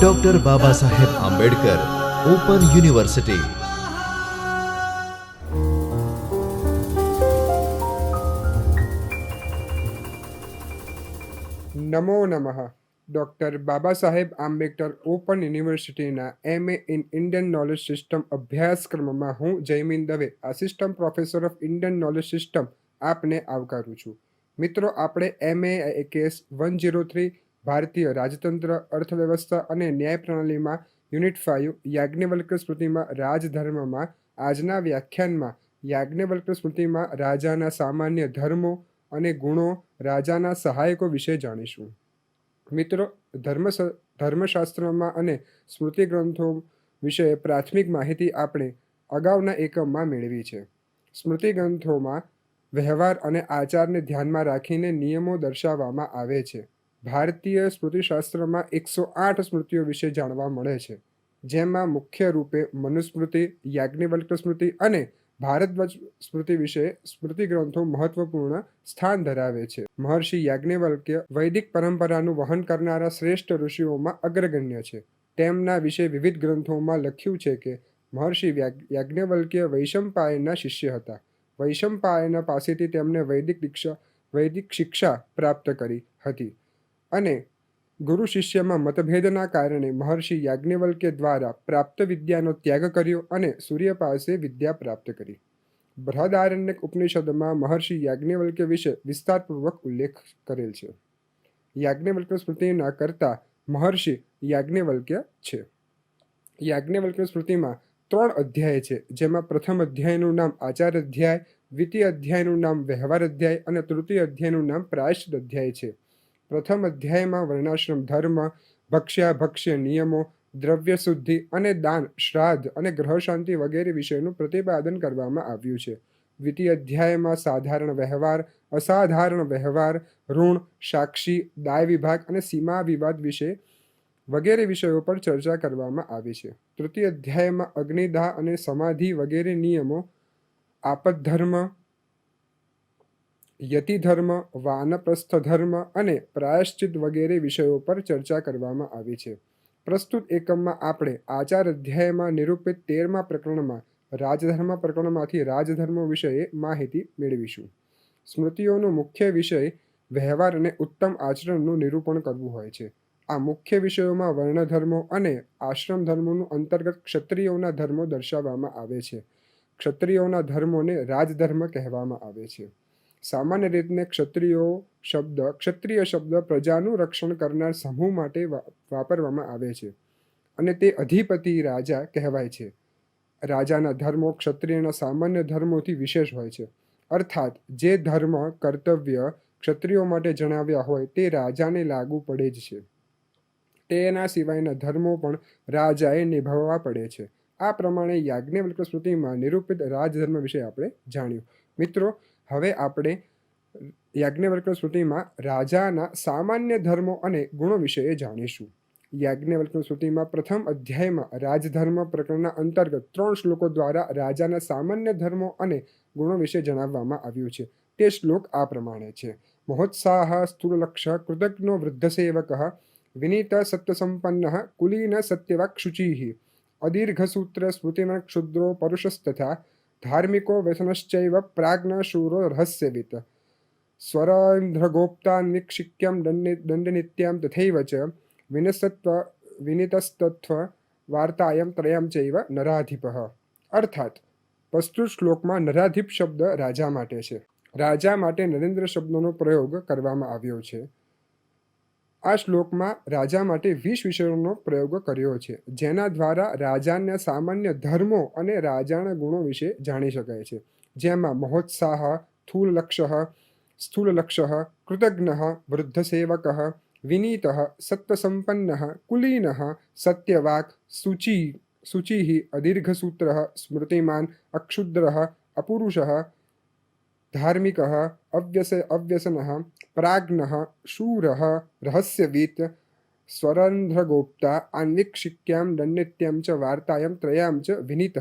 Doctor Baba Saheb Ambedkar open university નમો નમઃ. Doctor Baba Saheb Ambedkar open યુનિવર્સિટીના M A in Indian knowledge system અભ્યાસક્રમમાં હું Jaymin Dave assistant professor of Indian knowledge system આપને આવકારું છું. મિત્રો, આપણે M A case one zero three ભારતીય રાજતંત્ર, અર્થવ્યવસ્થા અને ન્યાય પ્રણાલીમાં યુનિટ ફાઇવ યાજ્ઞવલ્ક સ્મૃતિમાં રાજધર્મમાં આજના વ્યાખ્યાનમાં યાજ્ઞવલ્ક સ્મૃતિમાં રાજાના સામાન્ય ધર્મો અને ગુણો રાજાના સહાયકો વિશે જાણીશું. મિત્રો, ધર્મ ધર્મશાસ્ત્રમાં અને સ્મૃતિ ગ્રંથો વિશે પ્રાથમિક માહિતી આપણે અગાઉના એકમમાં મેળવી છે. સ્મૃતિ ગ્રંથોમાં વ્યવહાર અને આચારને ધ્યાનમાં રાખીને નિયમો દર્શાવવામાં આવે છે. ભારતીય સ્મૃતિશાસ્ત્રમાં એકસો આઠ સ્મૃતિઓ વિશે જાણવા મળે છે, જેમાં મુખ્ય રૂપે મનુસ્મૃતિ યાજ્ઞવલ્ક્ય સ્મૃતિ અને ભારતવર્ષ સ્મૃતિ વિશે સ્મૃતિ ગ્રંથો મહત્વપૂર્ણ સ્થાન ધરાવે છે. મહર્ષિ યાજ્ઞવલ્ક્ય વૈદિક પરંપરાનું વહન કરનારા શ્રેષ્ઠ ઋષિઓમાં અગ્રગણ્ય છે. તેમના વિશે વિવિધ ગ્રંથોમાં લખ્યું છે કે, મહર્ષિ યાજ્ઞવલ્ક્ય વૈશંપાયનના શિષ્ય હતા. વૈશંપાયન પાસેથી તેમને વૈદિક દીક્ષા, વૈદિક શિક્ષા પ્રાપ્ત કરી હતી. અને ગુરુ શિષ્યમાં મતભેદના કારણે મહર્ષિ યાજ્ઞવલ્કે દ્વારા પ્રાપ્ત વિદ્યાનો ત્યાગ કર્યો અને સૂર્ય પાસે વિદ્યા પ્રાપ્ત કરી. બૃહદારણ્યક ઉપનિષદમાં મહર્ષિ યાજ્ઞવલ્ક્ય વિશે વિસ્તારપૂર્વક ઉલ્લેખ કરેલ છે. યાજ્ઞવલ્ક સ્મૃતિના કરતા મહર્ષિ યાજ્ઞવલ્ક્ય છે. યાજ્ઞવલ્ક્ય સ્મૃતિમાં ત્રણ અધ્યાય છે, જેમાં પ્રથમ અધ્યાયનું નામ આચાર અધ્યાય, દ્વિતીય અધ્યાયનું નામ વ્યવહાર અધ્યાય અને તૃતીય અધ્યાયનું નામ પ્રાયશ્ચિત અધ્યાય છે. પ્રથમ અધ્યાયમાં વર્ણાશ્રમ ધર્મ, ભક્ષ્યા, ભક્ષ્ય નિયમો દ્રવ્ય શુદ્ધિ અને દાન, શ્રાદ્ધ અને ગ્રહ શાંતિ વગેરે વિષયનું પ્રતિપાદન કરવામાં આવ્યું છે. દ્વિતીય અધ્યાયમાં સાધારણ વ્યવહાર, અસાધારણ વ્યવહાર, ઋણ, સાક્ષી, દાય વિભાગ અને સીમા વિવાદ વિશે વગેરે વિષયો પર ચર્ચા કરવામાં આવી છે. તૃતીય અધ્યાયમાં અગ્નિદાહ અને સમાધિ વગેરે નિયમો, આપદ ધર્મ યતિ ધર્મ વાનપ્રસ્થ ધર્મ અને પ્રાયશ્ચિત વગેરે વિષયો પર ચર્ચા કરવામાં આવી છે. પ્રસ્તુત એકમમાં આપણે આચાર અધ્યાયમાં નિરૂપિત તેરમા પ્રકરણમાં રાજધર્મ પ્રકરણમાંથી રાજધર્મ વિષયે માહિતી મેળવીશું. સ્મૃતિઓનો મુખ્ય વિષય વ્યવહાર અને ઉત્તમ આચરણનું નિરૂપણ કરવું હોય છે. આ મુખ્ય વિષયોમાં વર્ણધર્મો અને આશ્રમ ધર્મોનું અંતર્ગત ક્ષત્રિયોના ધર્મો દર્શાવવામાં આવે છે. ક્ષત્રિયોના ધર્મોને રાજધર્મ કહેવામાં આવે છે. સામાન્ય રીતને ક્ષત્રિયો શબ્દ, ક્ષત્રિય શબ્દ પ્રજાનું રક્ષણ કરનાર સમૂહ માટે વાપરવામાં આવે છે. અને તે અધિપતિ રાજા કહેવાય છે. રાજાના ધર્મો ક્ષત્રિયના સામાન્ય ધર્મોથી વિશેષ હોય છે. અર્થાત, જે ધર્મ, કર્તવ્ય ક્ષત્રિયો માટે જણાવ્યા હોય તે રાજાને લાગુ પડે જ છે. તેના સિવાયના ધર્મો પણ રાજાએ નિભાવવા પડે છે. આ પ્રમાણે યાજ્ઞવલ્ક સ્મૃતિમાં નિરૂપિત રાજધર્મ વિશે આપણે જાણ્યું. મિત્રો હવે આપણે યાજ્ઞવલ્ક્ય સ્મૃતિમાં રાજાના સામાન્ય ધર્મો અને ગુણો વિશે જાણીશું. યાજ્ઞવલ્ક્ય સ્મૃતિમાં પ્રથમ અધ્યાયમાં રાજધર્મ પ્રકરણના અંતર્ગત ત્રણ શ્લોકો દ્વારા રાજાના સામાન્ય ધર્મો અને ગુણો વિશે જણાવવામાં આવ્યું છે. તે શ્લોક આ પ્રમાણે છે. મહોત્સાહ સ્થૂલલક્ષ કૃતજ્ઞો વૃદ્ધસેવક વિનીત સત્યસંપન્ન કુલીન સત્યવાક શુચિ અદીર્ઘસૂત્ર સ્મૃતિન ક્ષુદ્રો પરુષસ્તથા ધાર્મિકો વ્યસનશ્ચૈવ પ્રાજ્ઞ શૂરો રહસ્યવિત સ્વરેન્દ્રગોપ્તાન્વિક્ષિક્યમ નિક્ષિક્યમ દંડનિત્યામ તથૈવ ચ વિનસત્વ વિનિતસ્તત્વ વાર્તાયમ ત્રયમ ચૈવ નરાધિપ અર્થાત પ્રસ્તુત શ્લોકમાં નરાધિપ શબ્દ રાજા માટે છે રાજા માટે નરેન્દ્ર શબ્દનો પ્રયોગ કરવામાં આવ્યો છે આ શ્લોકમાં રાજા માટે વીસ વિષયોનો પ્રયોગ કર્યો છે, જેના દ્વારા રાજાના સામાન્ય ધર્મો અને રાજાના ગુણો વિશે જાણી શકાય છે. જેમાં મહોત્સાહ સ્થૂલ સ્થૂલલક્ષ સ્થૂલ લક્ષ કૃતજ્ઞ વૃદ્ધ સેવક વિનીત સત્વસંપન્ન કુલીન, સત્યવાક શુચિ શુચિ અદીર્ઘસૂત્ર, સ્મૃતિમાન, અક્ષુદ્ર, અપુરુષ, ધાર્મિક, અવ્યસ, અવ્યસન પ્રાજ્ઞ शूर, रहस्यवीत स्वरंध्रगोप्ता આન્વિક્ષિક્યામ દંડિત્યમ च વાર્તાયમ ત્રયામ ચ વિનીત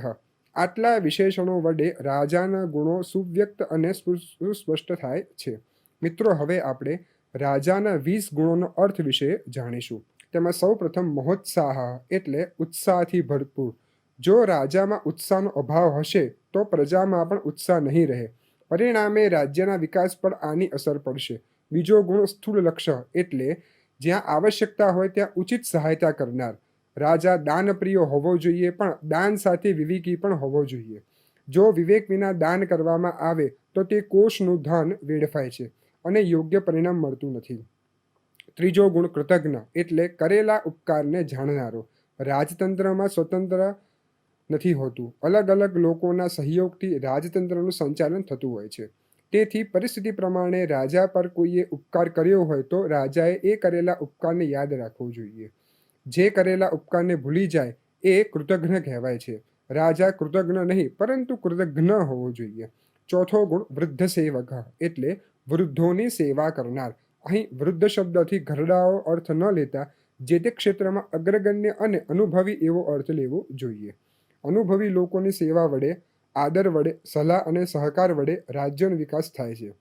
આટલા વિશેષણો વડે રાજાના ગુણો સુવ્યક્ત અને સ્પુ- સુસ્પષ્ટ થાય છે મિત્રો હવે આપણે રાજાના વીસ ગુણોનો અર્થ વિશે જાણીશું તેમાં સૌ પ્રથમ મહોત્સાહ એટલે ઉત્સાહથી ભરપૂર જો રાજામાં ઉત્સાહનો અભાવ હશે તો પ્રજામાં પણ ઉત્સાહ નહીં રહે પરિણામે રાજ્યના વિકાસ પર આની અસર પડશે બીજો ગુણ સ્થૂળ લક્ષ્ય એટલે જ્યાં આવશ્યકતા હોય ત્યાં ઉચિત સહાયતા કરનાર. રાજા દાનપ્રિય હોવો જોઈએ પણ દાન સાથે વિવેકી પણ હોવો જોઈએ. જો વિવેક વિના દાન કરવામાં આવે તો તે કોષનું ધન વેડફાય છે અને યોગ્ય પરિણામ મળતું નથી. ત્રીજો ગુણ કૃતજ્ઞ એટલે કરેલા ઉપકારને જાણનારો. રાજતંત્રમાં સ્વતંત્ર નથી હોતું. અલગ અલગ લોકોના સહયોગથી રાજતંત્રનું સંચાલન થતું હોય છે. તેથી પરિસ્થિતિ પ્રમાણે રાજા પર કોઈએ ઉપકાર કર્યો હોય તો રાજાએ એ કરેલા ઉપકારને યાદ રાખવો જોઈએ. જે કરેલા ઉપકારને ભૂલી જાય, એ કૃતજ્ઞ કહેવાય છે. રાજા કૃતજ્ઞ નહીં, પરંતુ કૃતજ્ઞ હોવો જોઈએ. ચોથો ગુણ, વૃદ્ધ સેવક. એટલે વૃદ્ધોની સેવા કરનાર. અહીં વૃદ્ધ શબ્દથી ઘરડાઓ અર્થ ન લેતા, જે તે ક્ષેત્રમાં અગ્રગણ્ય અને અનુભવી એવો અર્થ લેવો જોઈએ. અનુભવી લોકોની સેવા વડે આદર વડે, સલાહ અને સહકાર વડે રાજ્યનો વિકાસ થાય છે.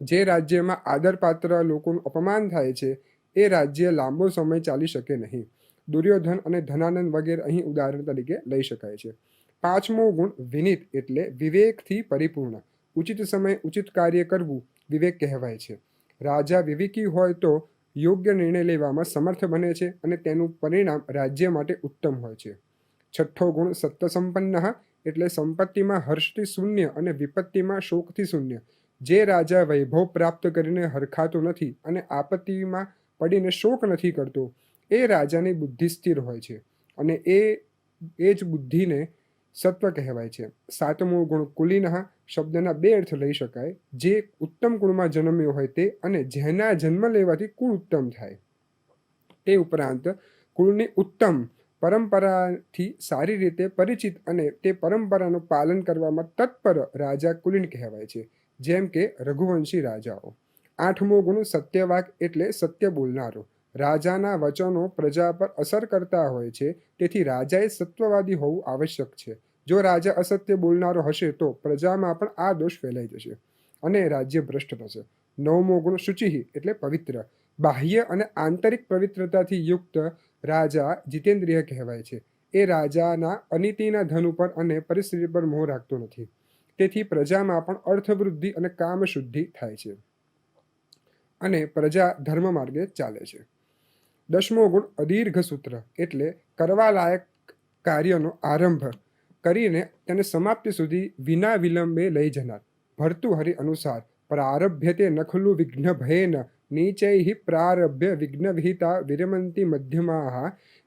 જે રાજ્યમાં આદરપાત્ર લોકોનું અપમાન થાય છે, એ રાજ્ય લાંબો સમય ચાલી શકે નહીં. દુર્યોધન અને ધનાનંદ વગેરે અહીં ઉદાહરણ તરીકે લઈ શકાય છે. પાંચમો ગુણ વિનિત એટલે વિવેકથી પરિપૂર્ણ. ઉચિત સમય ઉચિત કાર્ય કરવું વિવેક કહેવાય છે. રાજા વિવેકી હોય તો યોગ્ય નિર્ણય લેવામાં સમર્થ બને છે અને તેનું પરિણામ રાજ્ય માટે ઉત્તમ હોય છે. છઠ્ઠો ગુણ સત્ય સંપન્ન એટલે સંપત્તિમાં હર્ષથી શૂન્ય અને વિપત્તિમાં શોકથી શૂન્ય. જે રાજા વૈભવ પ્રાપ્ત કરીને હરખાતો નથી અને આપત્તિમાં પડીને શોક નથી કરતો, એ રાજાની બુદ્ધિ સ્થિર હોય છે અને એ એ જ બુદ્ધિને સત્વ કહેવાય છે. સાતમો ગુણ કુલીન શબ્દના બે અર્થ લઈ શકાય. જે ઉત્તમ ગુણમાં જન્મ્યો હોય તે અને જેના જન્મ લેવાથી કુળ ઉત્તમ થાય. તે ઉપરાંત કુળની ઉત્તમ પરંપરાથી સારી રીતે પરિચિત અને તે પરંપરાનું પાલન કરવામાં તત્પર રાજા કુલીન કહેવાય છે, જેમ કે રઘુવંશી રાજાઓ. આઠમો ગુણ સત્યવાક એટલે સત્ય બોલનારો. રાજાના વચનો પ્રજા પર અસર કરતા હોય છે, તેથી રાજાએ સત્વવાદી હોવું આવશ્યક છે. જો રાજા અસત્ય બોલનારો હશે, તો પ્રજામાં પણ આ દોષ ફેલાઈ જશે અને રાજ્ય ભ્રષ્ટ થશે. નવમો ગુણ શુચિ એટલે પવિત્ર. બાહ્ય અને આંતરિક પવિત્રતાથી યુક્ત રાજા જીતેન્દ્રિય કહેવાય છે. એ રાજાના અનિતિના ધન ઉપર અને પરિસ્થિતિ પર મોહ રાખતો નથી. તેથી પ્રજામાં પણ અર્થવૃદ્ધિ અને કામશુદ્ધિ થાય છે. અને પ્રજા ધર્મ માર્ગે ચાલે છે. દસમો ગુણ અદીર્ઘ સૂત્ર એટલે કરવા લાયક કાર્યનો આરંભ. કરીને તેને સમાપ્તિ સુધી વિના વિલંબે લઈ જનાર. ભર્તુહરિ અનુસાર પ્રારભ્યતે નખલું વિઘ્ન ભયેન નીચૈઃ પ્રારભ્ય વિઘ્ન વિહિતા વિરમંતિ મધ્યમા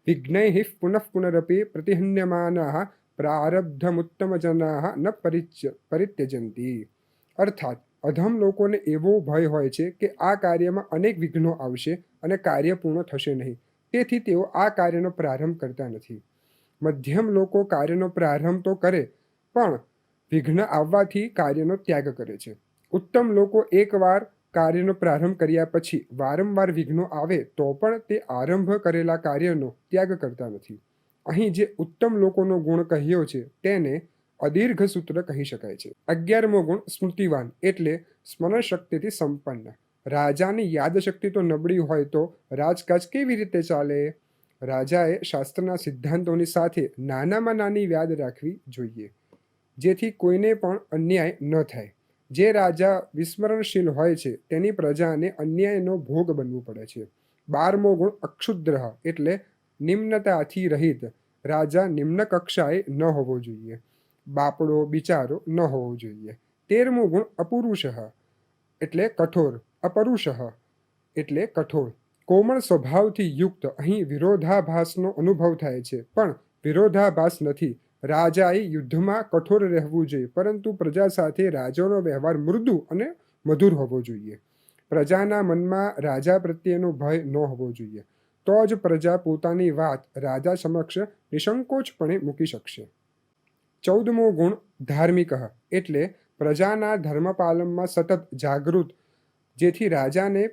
વિઘ્નૈઃ પુનઃ પુનરપી પ્રતિહન્યમાના પ્રારબ્ધમુત્તમજના ન પરિચ્ય પરિત્યજંતી અર્થાત અધમ લોકોને એવો ભય હોય છે કે આ કાર્યમાં અનેક વિઘ્નો આવશે અને કાર્ય પૂર્ણ થશે નહીં. તેથી તેઓ આ કાર્યનો પ્રારંભ કરતા નથી. મધ્યમ લોકો કાર્યનો પ્રારંભ તો કરે, પણ વિઘ્ન આવવાથી કાર્યનો ત્યાગ કરે છે. ઉત્તમ લોકો એકવાર કાર્યનો પ્રારંભ કર્યા પછી વારંવાર વિઘ્નો આવે તો પણ તે આરંભ કરેલા કાર્યનો ત્યાગ કરતા નથી. અહીં જે ઉત્તમ લોકોનો ગુણ કહ્યો છે તેને અદીર્ઘ સૂત્ર કહી શકાય છે. અગિયારમો ગુણ સ્મૃતિવાન એટલે સ્મરણ શક્તિથી સંપન્ન. રાજાની યાદશક્તિ તો નબળી હોય તો રાજકાજ કેવી રીતે ચાલે? રાજાએ શાસ્ત્રના સિદ્ધાંતોની સાથે નાનામાં નાની યાદ રાખવી જોઈએ, જેથી કોઈને પણ અન્યાય ન થાય. જે રાજા વિસ્મરણશીલ હોય છે, તેની પ્રજાને અન્યાયનો ભોગ બનવું પડે છે. બારમો ગુણ અક્ષુદ્ર એટલે નિમ્નતાથી રહિત. રાજા નિમ્ન કક્ષાએ ન હોવો જોઈએ. બાપડો બિચારો ન હોવો જોઈએ. તેરમો ગુણ અપુરુષ એટલે કઠોર, અપરુષ એટલે કઠોર. કોમળ સ્વભાવથી યુક્ત. અહીં વિરોધાભાસનો અનુભવ થાય છે. પણ વિરોધાભાસ નથી. રાજાએ યુદ્ધમાં કઠોર રહેવું જોઈએ, પરંતુ પ્રજા સાથે રાજાનો વ્યવહાર મૃદુ અને મધુર હોવો જોઈએ. પ્રજાના મનમાં રાજા પ્રત્યેનો ભય ન હોવો જોઈએ. તો જ પ્રજા પોતાની વાત રાજા સમક્ષ નિસંકોચપણે મૂકી શકશે. ચૌદમો ગુણ ધાર્મિક એટલે પ્રજાના ધર્મપાલનમાં સતત જાગૃત, જેથી રાજાને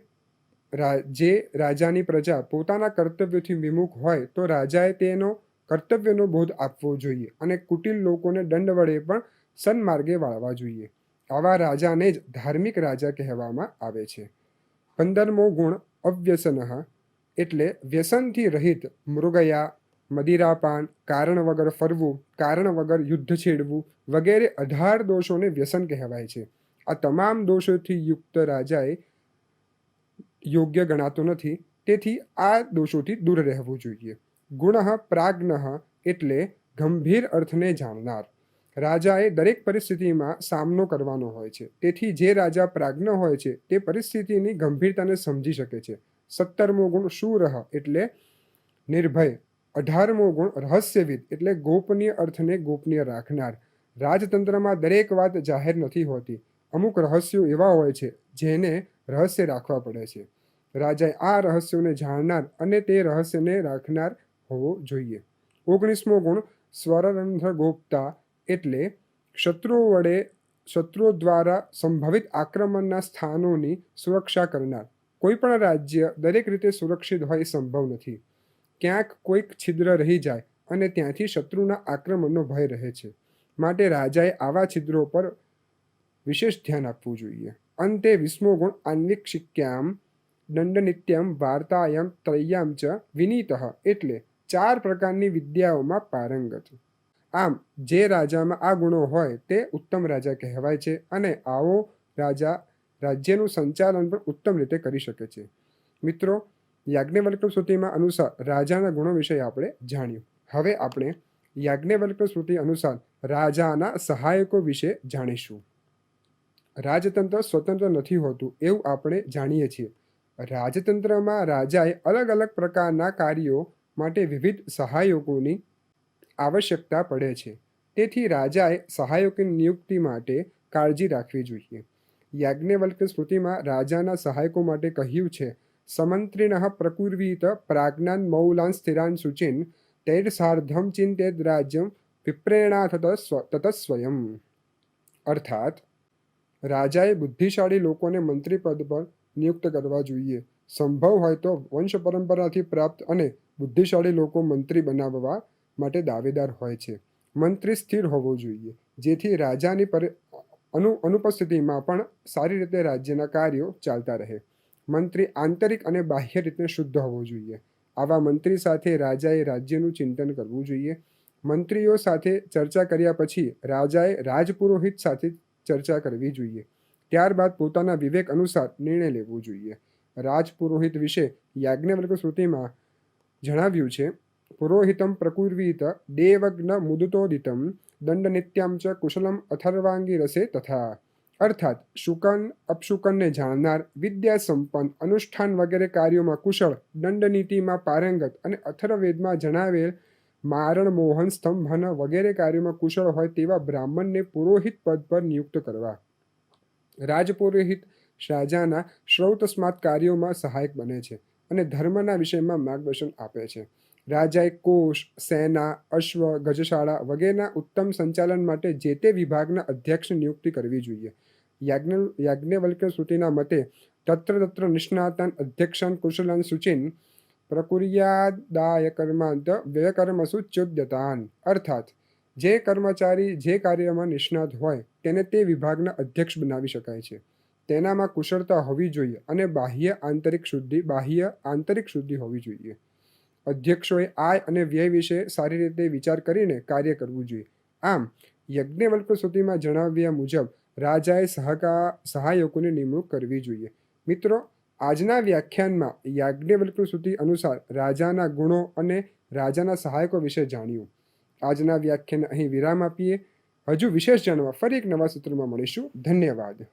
જે રાજાની પ્રજા પોતાના કર્તવ્યથી વિમુખ હોય, તો રાજાએ તેનો કર્તવ્યનો બોધ આપવો જોઈએ અને કુટિલ લોકોને દંડ વડે પણ સન્માર્ગે વાળવા જોઈએ. આવા રાજાને જ ધાર્મિક રાજા કહેવામાં આવે છે. પંદરમો ગુણ અવ્યસન એટલે વ્યસનથી રહિત મૃગયા, મદિરાપાન, કારણ વગર ફરવું, કારણ વગર યુદ્ધ છેડવું વગેરે અઢાર દોષોને વ્યસન કહેવાય છે. આ તમામ દોષોથી યુક્ત રાજાએ યોગ્ય ગણાતો નથી, તેથી આ દોષોથી દૂર રહેવું જોઈએ. ગુણ પ્રાજ્ઞ એટલે ગંભીર અર્થને જાણનાર. રાજાએ દરેક પરિસ્થિતિમાં સામનો કરવાનો હોય છે. તેથી જે રાજા પ્રાજ્ઞ હોય છે, તે પરિસ્થિતિની ગંભીરતાને સમજી શકે છે. સત્તરમો ગુણ શૂરહ એટલે નિર્ભય. અઢારમો ગુણ રહસ્યવિદ એટલે ગોપનીય અર્થને ગોપનીય રાખનાર. રાજતંત્રમાં દરેક વાત જાહેર નથી હોતી. અમુક રહસ્યો એવા હોય છે, જેને રહસ્ય રાખવા પડે છે. રાજાએ આ રહસ્યોને જાણનાર અને તે રહસ્યને રાખનાર હોવો જોઈએ. ઓગણીસમો ગુણ સ્વરરંધ્ર ગોપતા એટલે શત્રુઓ વડે શત્રુઓ દ્વારા સંભવિત આક્રમણના સ્થાનોની સુરક્ષા કરનાર. કોઈ પણ રાજ્ય દરેક રીતે સુરક્ષિત હોય સંભવ નથી. ક્યાંક કોઈક છિદ્ર રહી જાય અને ત્યાંથી શત્રુના આક્રમણનો ભય રહે છે. માટે રાજાએ આવા છિદ્રો પર વિશેષ ધ્યાન આપવું જોઈએ. અંતે વિસ્મો ગુણ, આન્વિક શિક્યામ, દંડનિત્યમ, વાર્તાયમ ત્રય્યામ ચ, વિનીત એટલે ચાર પ્રકારની વિદ્યાઓમાં પારંગત. આમ, જે રાજામાં આ ગુણો હોય તે ઉત્તમ રાજા કહેવાય છે અને આવો રાજા રાજ્યનું સંચાલન પણ ઉત્તમ રીતે કરી શકે છે. મિત્રો યાજ્ઞવલ્ક શ્રુતિમાં અનુસાર રાજાના ગુણો વિશે આપણે જાણ્યું. હવે આપણે યાજ્ઞવલ્ક્ય શ્રુતિ અનુસાર રાજાના સહાયકો વિશે જાણીશું. રાજતંત્ર સ્વતંત્ર નથી હોતું એવું આપણે જાણીએ છીએ. રાજતંત્રમાં રાજાએ અલગ અલગ પ્રકારના કાર્યો માટે વિવિધ સહાયકોની આવશ્યકતા પડે છે. તેથી રાજાએ સહાયકોની નિયુક્તિ માટે કાળજી રાખવી જોઈએ. યાજ્ઞવલ્ક સ્મૃતિમાં રાજાના સહાયકો માટે કહ્યું છે, સમંત્રિણ પ્રકુર્વીત પ્રાજ્ઞાન મૌલાન સ્થિરાન શુચિન તૈર સાર્ધમ ચિંતેદ રાજ્યમ વિપ્રેરણા તત સ્વયં અર્થાત, રાજાએ બુદ્ધિશાળી લોકોને મંત્રી પદ પર નિયુક્ત કરવા જોઈએ. સંભવ હોય તો વંશ પરંપરાથી પ્રાપ્ત અને બુદ્ધિશાળી લોકો મંત્રી બનાવવા માટે દાવેદાર હોય છે. મંત્રી સ્થિર હોવો જોઈએ, જેથી રાજાની પર, અનુ, અનુપસ્થિતિમાં પણ સારી રીતે રાજ્યના કાર્યો ચાલતા રહે. મંત્રી આંતરિક અને બાહ્ય રીતે શુદ્ધ હોવો જોઈએ. આવા મંત્રી સાથે રાજાએ રાજ્યનું ચિંતન કરવું જોઈએ. મંત્રીઓ સાથે ચર્ચા કર્યા પછી રાજાએ રાજપુરોહિત સાથે ચર્ચા કરવી જોઈએ. ત્યારબાદ પોતાના વિવેક અનુસાર નિર્ણય લેવો જોઈએ. રાજપુરોહિત વિશે યાજ્ઞવલ્ક શ્રુતિમાં જણાવ્યું છે, પુરોહિતમ પ્રકુર્વીત દેવજ્ઞ મુદુતોદિતમ દંડનિત્યામ ચ કુશલમ અથર્વાંગી રસે તથા. અર્થાત, શુકન, અપશુકનને જાણનાર વિદ્યા સંપન્ન અનુષ્ઠાન વગેરે કાર્યોમાં કુશળ, દંડનીતિમાં પારંગત અને અથર્વવેદમાં જણાવેલ મારણ મોહન સ્તંભન વગેરે કાર્યોમાં કુશળ હોય તેવા બ્રાહ્મણને પુરોહિત પદ પર નિયુક્ત કરવા. રાજપુરોહિત શાહજાના શ્રૌતસ્માત કાર્યોમાં સહાયક બને છે. અને ધર્મના વિષયમાં માર્ગદર્શન આપે છે. રાજાએ કોષ, સેના, અશ્વ, ગજશાળા વગેરેના ઉત્તમ સંચાલન માટે જે તે વિભાગના અધ્યક્ષ નિયુક્તિ કરવી જોઈએ. યાજ્ઞ, યાજ્ઞવલ્ક્ય શ્રુતિના મતે તત્ર તત્ર નિષ્ણાતાન, અધ્યક્ષાન, કુશલન સૂચિન પ્રકુર્યાદાય કર્માંત વ્યયકર્મસુ ચોદ્યતાન અર્થાત, જે કર્મચારી જે કાર્યમાં નિષ્ણાત હોય, તેને તે વિભાગના અધ્યક્ષ બનાવી શકાય છે. તેનામાં કુશળતા હોવી જોઈએ અને બાહ્ય આંતરિક શુદ્ધિ, બાહ્ય આંતરિક શુદ્ધિ હોવી જોઈએ. અધ્યક્ષોએ આય અને વ્યય વિશે સારી રીતે વિચાર કરીને કાર્ય કરવું જોઈએ. આમ યજ્ઞવલ્પ સુધીમાં જણાવ્યા મુજબ, રાજાએ સહકા, સહાયકોની નિમણૂક કરવી જોઈએ. મિત્રો, આજના વ્યાખ્યાનમાં યાજ્ઞવલ્પ સુધી અનુસાર રાજાના ગુણો અને રાજાના સહાયકો વિશે જાણ્યું. આજના વ્યાખ્યાન અહીં વિરામ આપીએ. હજુ વિશેષ જાણવા ફરી એક નવા સૂત્રમાં મળીશું. ધન્યવાદ.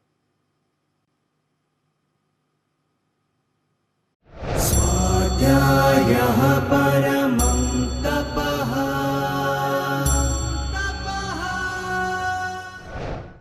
यः पर